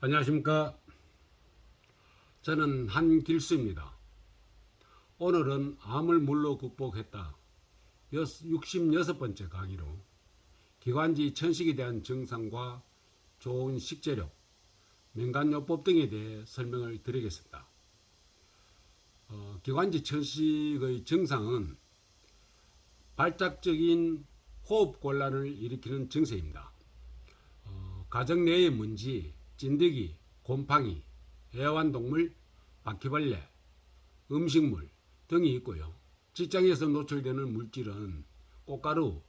안녕하십니까. 저는 한길수입니다. 오늘은 암을 물로 극복했다. 66번째 강의로 기관지 천식에 대한 증상과 좋은 식재료, 민간요법 등에 대해 설명을 드리겠습니다. 어, 기관지 천식의 증상은 발작적인 호흡 곤란을 일으키는 증세입니다. 어, 가정 내의 먼지, 찐득이, 곰팡이, 애완동물, 바퀴벌레, 음식물 등이 있고요. 직장에서 노출되는 물질은 꽃가루,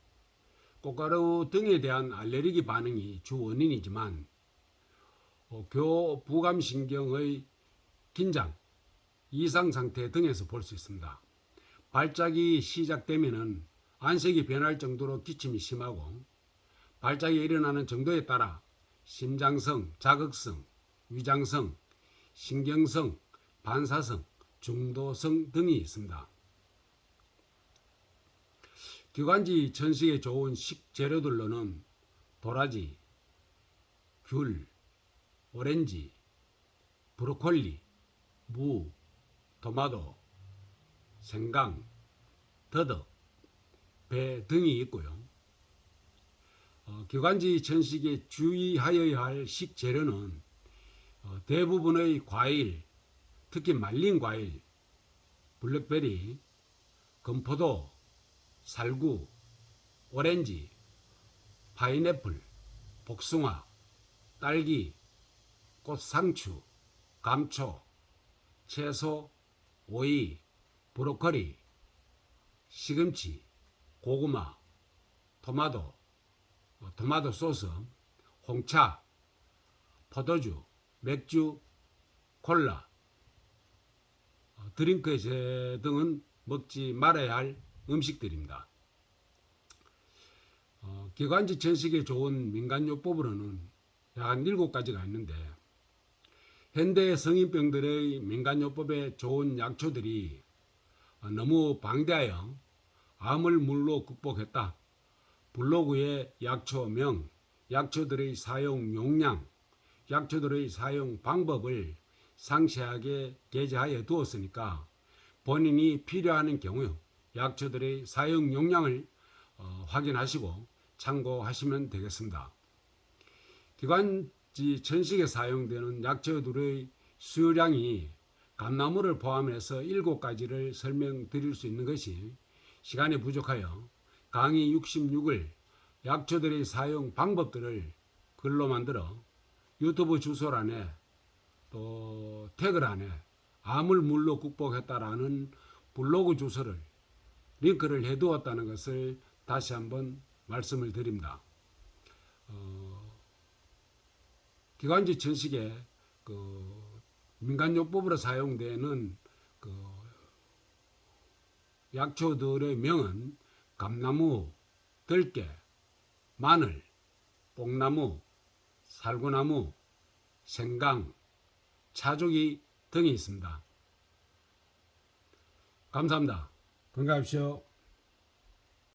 꽃가루 등에 대한 알레르기 반응이 주 원인이지만 어, 교 부감신경의 긴장, 이상 상태 등에서 볼 수 있습니다. 발작이 시작되면은 안색이 변할 정도로 기침이 심하고 발작이 일어나는 정도에 따라 심장성, 자극성, 위장성, 신경성, 반사성, 중도성 등이 있습니다. 기관지 천식에 좋은 식재료들로는 도라지, 귤, 오렌지, 브로콜리, 무, 토마토, 생강, 더덕, 배 등이 있고요. 어, 기관지 천식에 주의하여야 할 식재료는 어, 대부분의 과일, 특히 말린 과일, 블랙베리, 건포도, 살구, 오렌지, 파인애플, 복숭아, 딸기, 꽃상추, 감초, 채소, 오이, 브로콜리, 시금치, 고구마, 토마토, 어, 토마토 소스, 홍차, 포도주, 맥주, 콜라, 어, 드링크제 등은 먹지 말아야 할 음식들입니다. 어, 기관지 천식에 좋은 민간요법으로는 약 7가지가 있는데 현대 성인병들의 민간요법에 좋은 약초들이 어, 너무 방대하여 암을 물로 극복했다. 블로그에 약초명, 약초들의 사용 용량, 약초들의 사용 방법을 상세하게 게재하여 두었으니까 본인이 필요하는 경우 약초들의 사용 용량을 어, 확인하시고 참고하시면 되겠습니다. 기관지 천식에 사용되는 약초들의 수요량이 감나무를 포함해서 7가지를 설명드릴 수 있는 것이 시간이 부족하여 강의 66을 약초들의 사용 방법들을 글로 만들어 유튜브 주소란에 또 태그란에 암을 물로 극복했다라는 블로그 주소를 링크를 해두었다는 것을 다시 한번 말씀을 드립니다. 어, 기관지 천식에 그 민간요법으로 사용되는 그 약초들의 명은 감나무, 들깨, 마늘, 뽕나무, 살구나무, 생강, 차조기 등이 있습니다. 감사합니다. 건강하십시오.